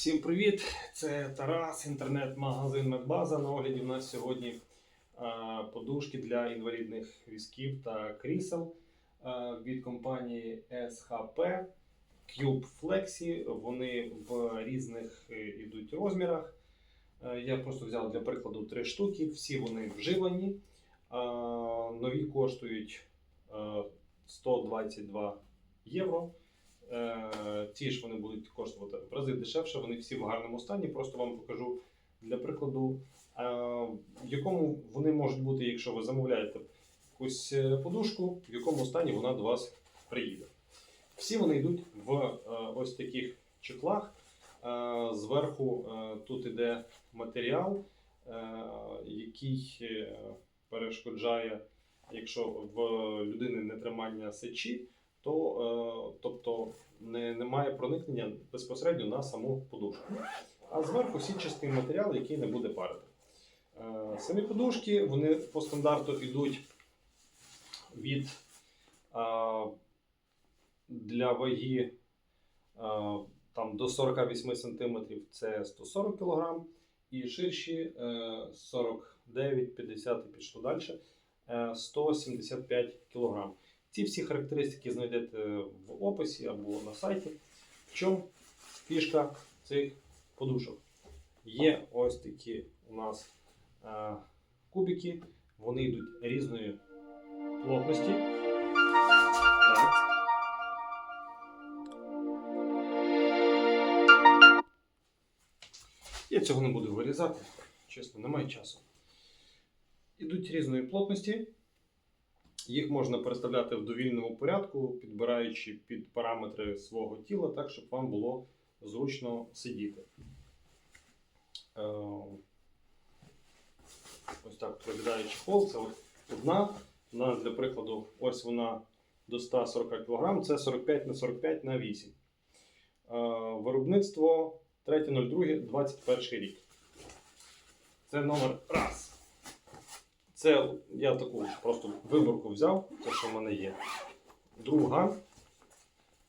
Всім привіт! Це Тарас, інтернет-магазин Медбаза. На огляді в нас сьогодні подушки для інвалідних візків та крісел від компанії SHP Cube Flexi. Вони в різних е, ідуть розмірах. Е, Я просто взяв для прикладу три штуки. Всі вони вживані. Нові коштують е, 122 євро. Ті ж вони будуть коштувати в рази дешевше, вони всі в гарному стані. Просто вам покажу для прикладу, е, в якому вони можуть бути, якщо ви замовляєте якусь е, подушку, в якому стані вона до вас приїде. Всі вони йдуть в е, ось таких чехлах. Зверху тут іде матеріал, який перешкоджає, якщо в людини нетримання сечі, то тобто не, немає проникнення безпосередньо на саму подушку. А зверху сітчастий матеріал, який не буде парити. Е, самі подушки вони по стандарту йдуть від е, для ваги е, там, до 48 см це 140 кг, і ширші е, 49, 50 і пішло далі, е, 175 кг. Ці всі характеристики знайдете в описі або на сайті. В чому фішка цих подушок? Є ось такі у нас е, кубики, вони йдуть різної плотності. Я цього не буду вирізати, чесно, немає часу. Ідуть різної плотності. Їх можна переставляти в довільному порядку, підбираючи під параметри свого тіла, так, щоб вам було зручно сидіти. Е, Ось так виглядає чехол. Це одна. Вона, для прикладу, ось вона до 140 кг, це 45 на 45 на 8. Е, Виробництво 3.02.21 рік. Це номер раз. Це я таку просто виборку взяв, те, що в мене є. Друга.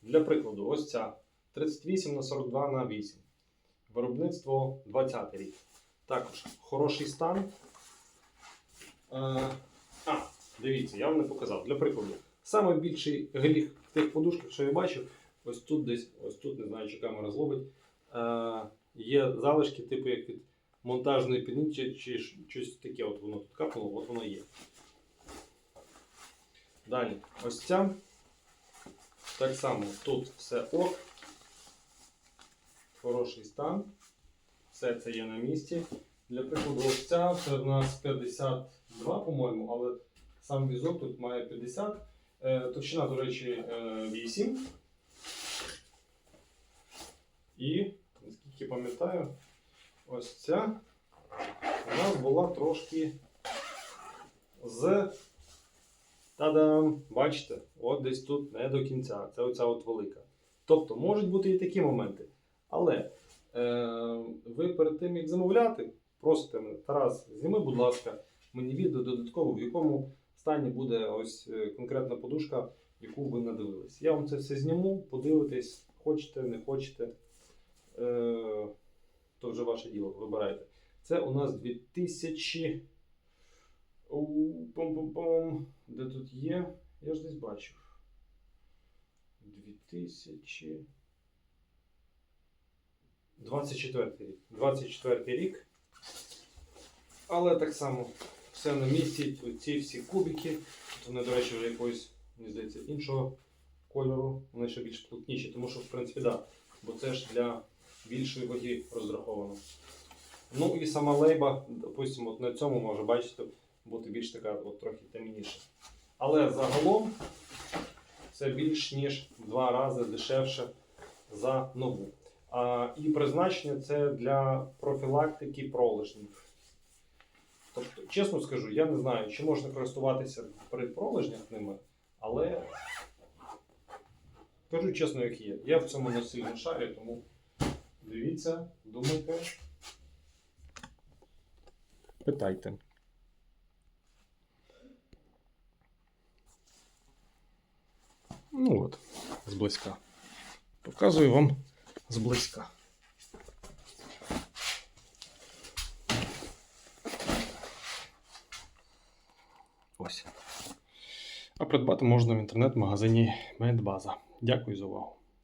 Для прикладу, ось ця 38 на 42 на 8. Виробництво 20 рік. Також хороший стан. Е, а, дивіться, я вам не показав. Для прикладу, саме більший гріх в тих подушках, що я бачив, ось тут десь, ось тут, не знаю, чи камера зловить. Е, є залишки, типу як від монтажної піни, чи, щось таке, от воно тут капнуло, от воно є. Далі, ось ця. Так само тут все ок. Хороший стан. Все це є на місці. Для прикладу, ось ця це в нас 52, по-моєму, але сам візок тут має 50. Е, товщина, до речі, е, 8. І, наскільки пам'ятаю, ось ця у нас була трошки з. Та-дам! Бачите, от десь тут не до кінця. Це оця от велика. Тобто можуть бути і такі моменти. Але е, ви перед тим, як замовляти, просите мене, Тарас, зніми, будь ласка, мені відео додатково, в якому стані буде ось е, конкретна подушка, яку ви надивились. Я вам це все зніму, подивитесь, хочете, не хочете. Ваше діло, вибирайте. Це у нас 2000. У, Пом-пом-пом. Де тут є? Я ж десь бачив. 2000. 24 рік. 24 рік. Але так само все на місці. Ці всі кубики. Тут Вони, до речі, вже якогось, мені здається, іншого кольору. Вони ще більш плотніші, тому що, в принципі, так. Да, бо це ж для більшої ваги розраховано. Ну і сама лейба, допустимо, от на цьому може бачите, бути більш така от, трохи темніша. Але загалом це більш ніж два рази дешевше за нову. А, і призначення це для профілактики пролежнів. Тобто, чесно скажу, я не знаю, чи можна користуватися при пролежнях ними, але кажу чесно, як є. Я в цьому не сильно шарю, тому Дивіться, думайте. Питайте. Ну от, зблизька. Показую вам зблизька. Ось. А придбати можна в інтернет-магазині Медбаза. Дякую за увагу.